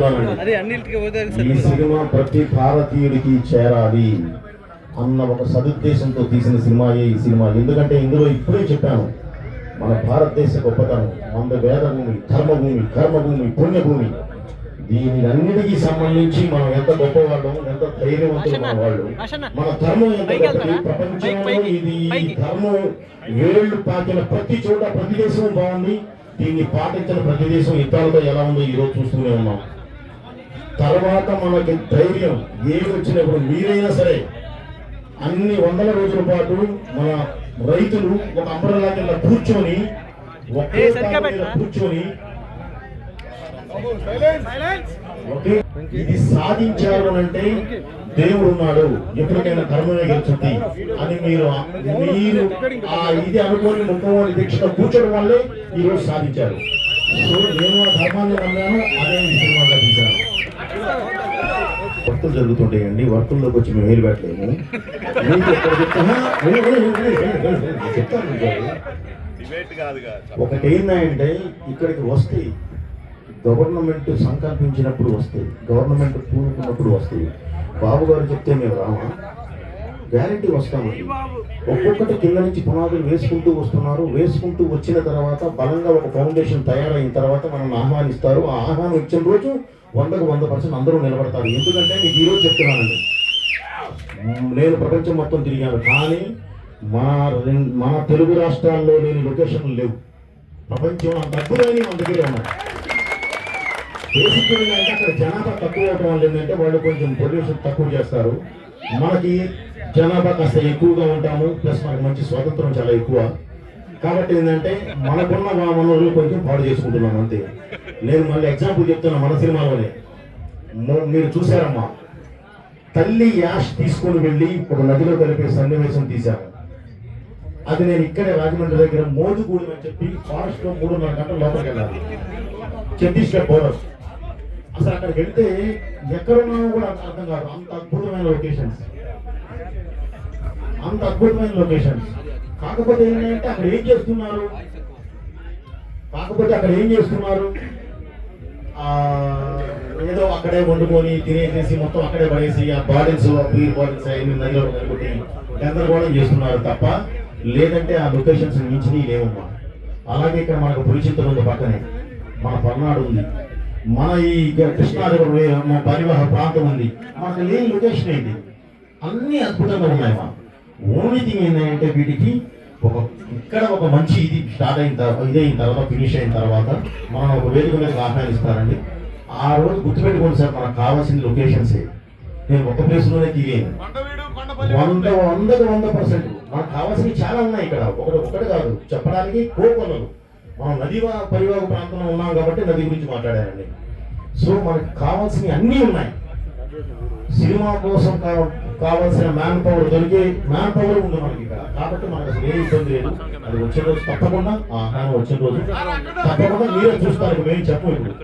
చెప్తున్నానండి ఈ. సినిమా ప్రతి భారతీయుడికి చేరాలి అన్న ఒక సదుద్దేశంతో తీసిన సినిమాయే ఈ సినిమా. ఎందుకంటే ఇందులో ఇప్పుడే చెప్పాను మన భారతదేశ గొప్పతనం మన వేదభూమి ధర్మభూమి కర్మభూమి పుణ్యభూమి దీని అన్నిటికీ సంబంధించి మనం ఎంత గొప్పవాళ్ళం ఎంత ధైర్యవంతులు మన వాళ్ళు మన ధర్మం ఎంత గొప్పది? ప్రపంచంలో ఇది ఈ ధర్మం వేళ్ళు పాకిన ప్రతి చోట ప్రతి దేశం బాగుంది. దీన్ని పాటించిన ప్రతి దేశం యుద్ధాలతో ఎలా ఉందో ఈరోజు చూస్తూనే ఉన్నాం. తర్వాత మనకి ధైర్యం ఏది వచ్చినప్పుడు మీరైనా సరే అన్ని వందల రోజుల పాటు మన రైతులు ఒక అంబరలా కింద కూర్చొని ఒకే కూర్చొని ఇది సాధించారు అని అంటే దేవుడు ఉన్నాడు ఎప్పటికైనా ధర్మమే గెలుచుద్ది అని మీరు మీరు ఆ ఇది అనుకోని ముఖ్యమైన దీక్షతో కూర్చోడం వల్లే ఈ రోజు సాధించారు. నేను ఆ ధర్మాన్ని నమ్మాను అదే ఈ సినిమాగా తీశాను వర్కులు జరుగుతుంటాయండి వర్కుల్లోకి వచ్చి మేము వేలు పెట్టలేము మీకు ఎక్కడ. చెప్తాను? ఒకటి ఏంటంటే ఇక్కడికి వస్తే గవర్నమెంట్ సంకల్పించినప్పుడు వస్తాయి గవర్నమెంట్ పూనుకున్నప్పుడు వస్తాయి బాబు గారు చెప్తే మేము రామా? గ్యారంటీ వస్తామండి. ఒక్కొక్కటి కింద నుంచి పునాదులు వేసుకుంటూ వస్తున్నారు. వేసుకుంటూ వచ్చిన తర్వాత బలంగా ఒక ఫౌండేషన్ తయారైన తర్వాత మనల్ని ఆహ్వానిస్తారు. ఆ ఆహ్వానం ఇచ్చిన రోజు వందకు వంద పర్సెంట్ అందరూ నిలబడతారు. ఎందుకంటే మీకు ఈరోజు చెప్తున్నానండి. నేను ప్రపంచం మొత్తం తిరిగాను. కానీ మన మన తెలుగు రాష్ట్రాల్లో లేని లొకేషన్లు లేవు. ప్రపంచం అంత అద్భుతమైన మన దగ్గర ఉన్నాయి బేసిక్ ఏంటంటే అక్కడ జనాభా తక్కువ అవడం వల్ల ఏంటంటే వాళ్ళు కొంచెం పొల్యూషన్ తక్కువ చేస్తారు. మనకి జనాభా కాస్త ఎక్కువగా ఉంటాము. ప్లస్ మనకు మంచి స్వాతంత్రం చాలా ఎక్కువ. కాబట్టి ఏంటంటే మనకున్న మా వనరులు కొంచెం పాడు చేసుకుంటున్నాం అంతే. నేను మళ్ళీ ఎగ్జాంపుల్ చెప్తున్నా మన సినిమాలోనే. మీరు చూసారమ్మా తల్లి యాష్ తీసుకొని వెళ్ళి ఒక నదిలో కలిపే సన్నివేశం తీశాను అది నేను ఇక్కడే రాజమండ్రి దగ్గర మోజుగూడి అని చెప్పి ఫారెస్ట్లో మూడున్నర గంటల లోపలికి వెళ్ళాలి. ఛత్తీస్గఢ్ బోర్డర్ అసలు అక్కడికి వెళ్తే ఎక్కడున్నామో కూడా అర్థం కాదు. అంత అద్భుతమైన లొకేషన్స్ అంత అద్భుతమైన లొకేషన్స్ కాకపోతే ఏంటంటే అక్కడ ఏం చేస్తున్నారు? కాకపోతే అక్కడ ఏం చేస్తున్నారు? ఏదో అక్కడే వండుకొని తినేసేసి మొత్తం అక్కడే పడేసి ఆ బాటిల్స్ బీర్ బాటిల్స్ అవన్నీ నదిలో కలుపుకొని గందరగోళం చేస్తున్నారు తప్ప లేదంటే ఆ లొకేషన్స్ మించినవి లేవమ్మా. అలాగే ఇక్కడ మనకు పులిచింతలు ఉంది పక్కనే. మన పల్నాడు ఉంది. మన ఈ గ- కృష్ణా పరివాహ ప్రాంతం ఉంది. మనకు లేని లొకేషన్ ఏంటి? అన్ని అద్భుతంగా ఉన్నాయమ్మా ఓన్లీ థింగ్ ఏంటంటే వీటికి ఒక ఇక్కడ ఒక మంచి ఇది స్టార్ట్ అయిన తర్వాత ఇదైన తర్వాత ఫినిష్ అయిన తర్వాత మనం ఒక వేదిక మీద ఆహ్వానిస్తారండి ఆ రోజు గుర్తుపెట్టుకోండి సార్ మనకు కావాల్సిన లొకేషన్స్ నేను ఒక ప్లేస్లోనే తీరేను వంద వందకు వంద పర్సెంట్. మనకు కావాల్సినవి చాలా ఉన్నాయి ఇక్కడ. ఒకటి ఒకటి కాదు. చెప్పడానికి కోకొల్లలు. మనం నది పరివాహక ప్రాంతంలో ఉన్నాం కాబట్టి నది గురించి మాట్లాడానండి సో మనకు కావాల్సినవి అన్నీ ఉన్నాయి. సినిమా కోసం కా- కావాల్సిన మ్యాన్ పవర్ దొరికి మ్యాన్ పవర్ ఉంది మనకి ఇక్కడ. కాబట్టి మనకు అసలు ఏ ఇబ్బంది లేదు. అది వచ్చిన రోజు తప్పకుండా ఆ, వచ్చిన రోజు తప్పకుండా మీరే చూస్తారు. మేము చెప్పు ఇప్పుడు.